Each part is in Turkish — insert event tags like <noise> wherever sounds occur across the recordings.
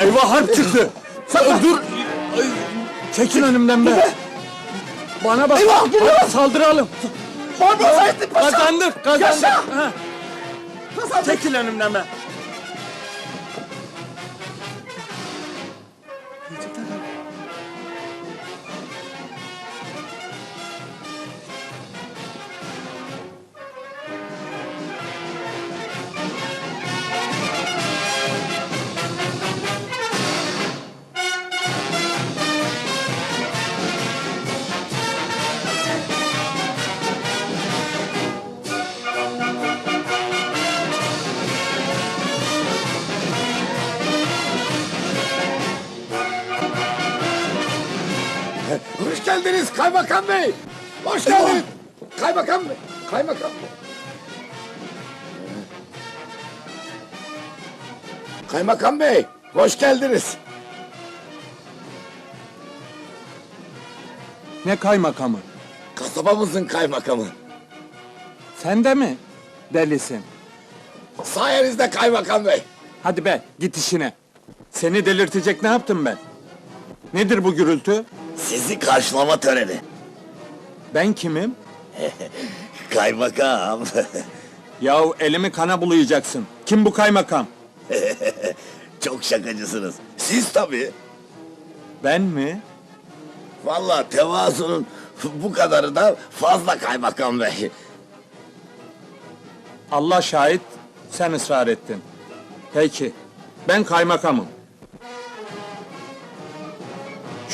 Eyvah harp çıktı. Dur. Ay, Çekil önümden be. Bana bak. Eyvah, geliyor. Saldıralım. Barbaros Hayrettin Paşa! Kazandık, kazandık. Yaşa! Ha, Kazandık! Çekil önümden be. Hoş geldiniz Kaymakam Bey! Hoş geldiniz! Kaymakam Bey! Kaymakam Bey! Kaymakam Bey! Hoş geldiniz! Ne kaymakamı? Kasabamızın kaymakamı. Sen de mi? Delisin. Sayenizde Kaymakam Bey. Hadi be, git işine. Seni delirtecek ne yaptım ben? Nedir bu gürültü? Sizi karşılama töreni. Ben kimim? <laughs> Kaymakam. <laughs> Yahu elimi kana bulayacaksın. Kim bu kaymakam? <laughs> Çok şakacısınız. Siz tabii. Ben mi? Vallahi tevazunun bu kadarı da fazla kaymakam bey. Allah şahit, sen ısrar ettin. Peki, ben kaymakamım.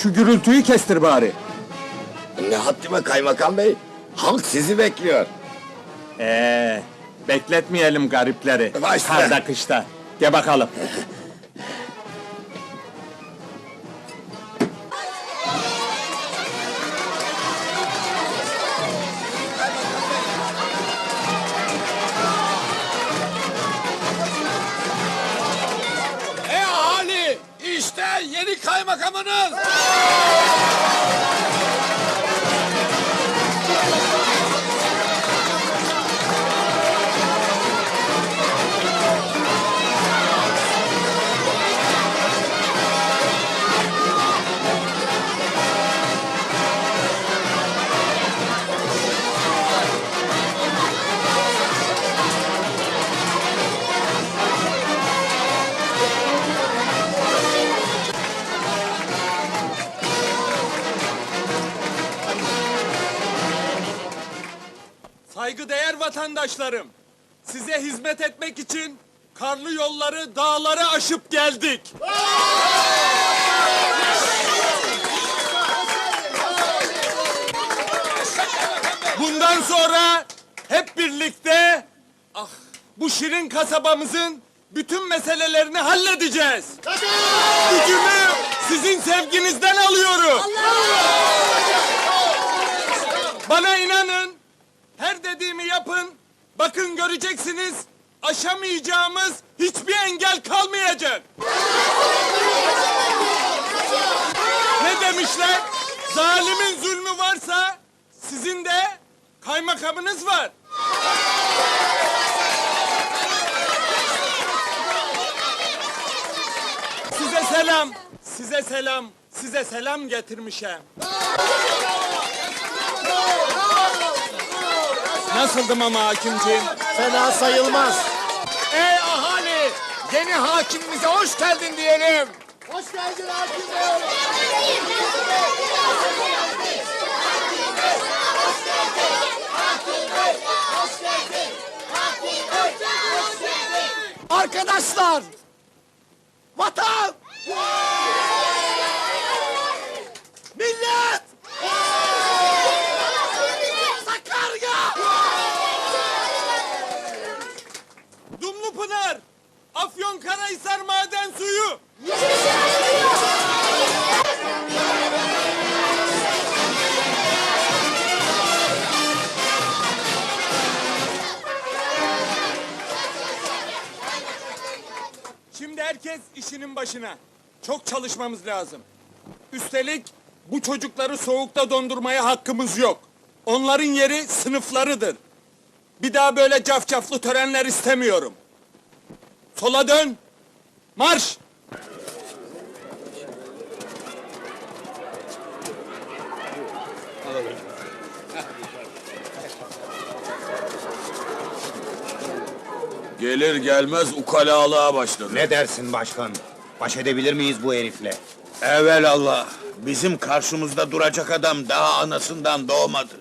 Şu gürültüyü kestir bari. Ne haddime kaymakam bey? Halk sizi bekliyor. Ee, bekletmeyelim garipleri. Başla. Karda kışta. Gel bakalım. <laughs> kaymakamınız! Saygıdeğer vatandaşlarım, size hizmet etmek için karlı yolları, dağları aşıp geldik. Bundan sonra hep birlikte ah, bu şirin kasabamızın bütün meselelerini halledeceğiz. Gücümü sizin sevginizden alıyorum. Bana inanın, her dediğimi yapın. Bakın göreceksiniz, aşamayacağımız hiçbir engel kalmayacak. ne demişler? Zalimin zulmü varsa sizin de kaymakamınız var. Size selam, size selam, size selam getirmişim. Nasıldım ama hakimciğim? Fena sayılmaz. Ey ahali! Yeni hakimimize hoş geldin diyelim. Hoş geldin hakim bey. Arkadaşlar! Vatan! Herkes işinin başına. Çok çalışmamız lazım. Üstelik bu çocukları soğukta dondurmaya hakkımız yok. Onların yeri sınıflarıdır. Bir daha böyle cafcaflı törenler istemiyorum. Sola dön, Marş! Gelir gelmez ukalalığa başladı. Ne dersin başkan? Baş edebilir miyiz bu herifle? Evelallah, bizim karşımızda duracak adam daha anasından doğmadı.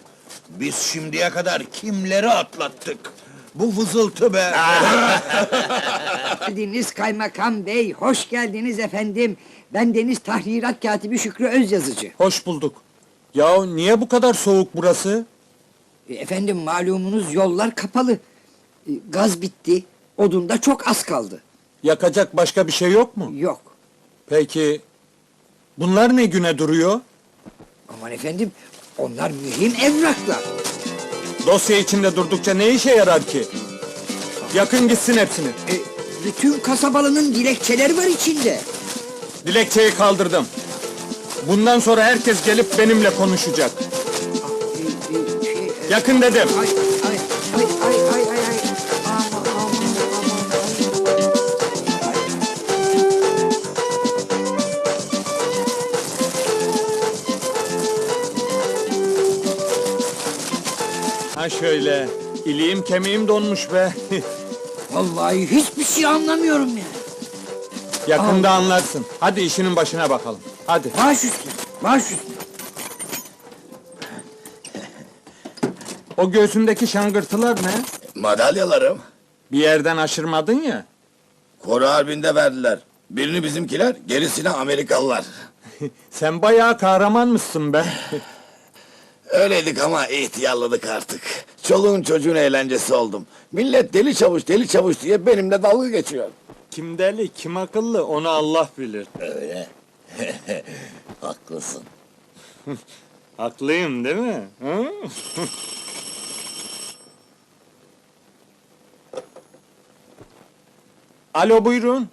Biz şimdiye kadar kimleri atlattık? Bu vızıltı be! geldiniz <laughs> kaymakam bey, hoş geldiniz efendim. Ben Deniz Tahrirat Katibi Şükrü Özyazıcı. Hoş bulduk. Ya niye bu kadar soğuk burası? E, Efendim malumunuz yollar kapalı. E, Gaz bitti, odunda çok az kaldı. Yakacak başka bir şey yok mu? Yok. Peki bunlar ne güne duruyor? Aman efendim, onlar mühim evraklar. Dosya içinde durdukça ne işe yarar ki? Yakın gitsin hepsini. E, bütün kasabalının dilekçeleri var içinde. Dilekçeyi kaldırdım. Bundan sonra herkes gelip benimle konuşacak. E, şey, e, Yakın dedim. Ay, ay, ay, ay, ay, Ha şöyle. İliğim kemiğim donmuş be. <laughs> Vallahi hiçbir şey anlamıyorum ya. Yakında anlarsın. Hadi işinin başına bakalım. Hadi. Baş üstüne, baş üstüne. O göğsündeki şangırtılar ne? Madalyalarım. Bir yerden aşırmadın ya. Koru Harbi'nde verdiler. Birini bizimkiler, gerisini Amerikalılar. <laughs> Sen bayağı kahramanmışsın be. <laughs> Öyleydik ama ihtiyarladık artık. Çoluğun çocuğun eğlencesi oldum. Millet deli çavuş deli çavuş diye benimle dalga geçiyor. kim deli, kim akıllı onu Allah bilir. Öyle. <laughs> Haklısın. <laughs> Haklıyım değil mi? Hı? <laughs> Alo buyurun.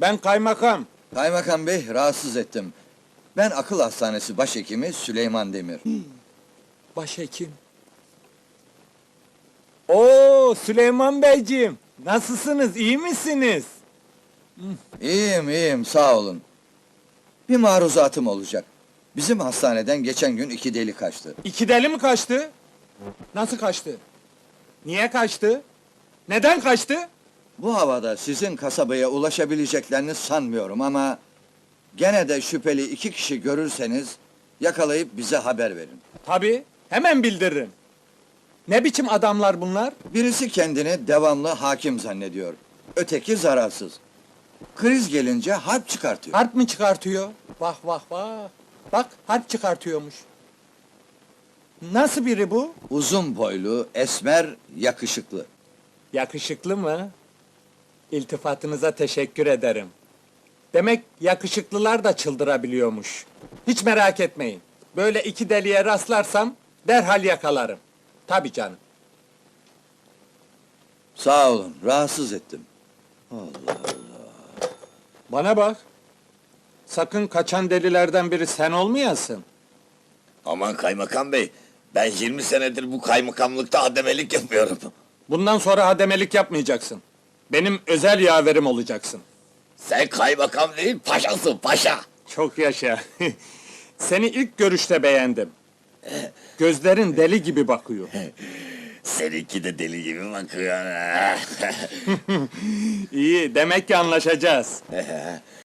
Ben kaymakam. Kaymakam Bey rahatsız ettim. Ben akıl hastanesi başhekimi Süleyman Demir. Başhekim. Oo Süleyman Beyciğim. Nasılsınız? iyi misiniz? İyiyim iyiyim sağ olun. Bir maruzatım olacak. Bizim hastaneden geçen gün iki deli kaçtı. İki deli mi kaçtı? Nasıl kaçtı? Niye kaçtı? Neden kaçtı? Bu havada sizin kasabaya ulaşabileceklerini sanmıyorum ama... ...gene de şüpheli iki kişi görürseniz... ...yakalayıp bize haber verin. Tabii, hemen bildiririm. Ne biçim adamlar bunlar? Birisi kendini devamlı hakim zannediyor. Öteki zararsız. Kriz gelince harp çıkartıyor. Harp mı çıkartıyor? Vah vah vah. Bak, harp çıkartıyormuş. Nasıl biri bu? Uzun boylu, esmer, yakışıklı. Yakışıklı mı? İltifatınıza teşekkür ederim. Demek yakışıklılar da çıldırabiliyormuş. Hiç merak etmeyin. Böyle iki deliye rastlarsam derhal yakalarım. Tabii canım. Sağ olun, rahatsız ettim. Bana bak. Sakın kaçan delilerden biri sen olmayasın. Aman kaymakam bey, ben 20 senedir bu kaymakamlıkta ademelik yapıyorum. Bundan sonra hademelik yapmayacaksın. Benim özel yaverim olacaksın. Sen kaymakam değil, paşasın paşa. Çok yaşa. <laughs> Seni ilk görüşte beğendim. Gözlerin deli gibi bakıyor. <laughs> Seninki de deli gibi bakıyor. <laughs> İyi, demek ki anlaşacağız. <laughs>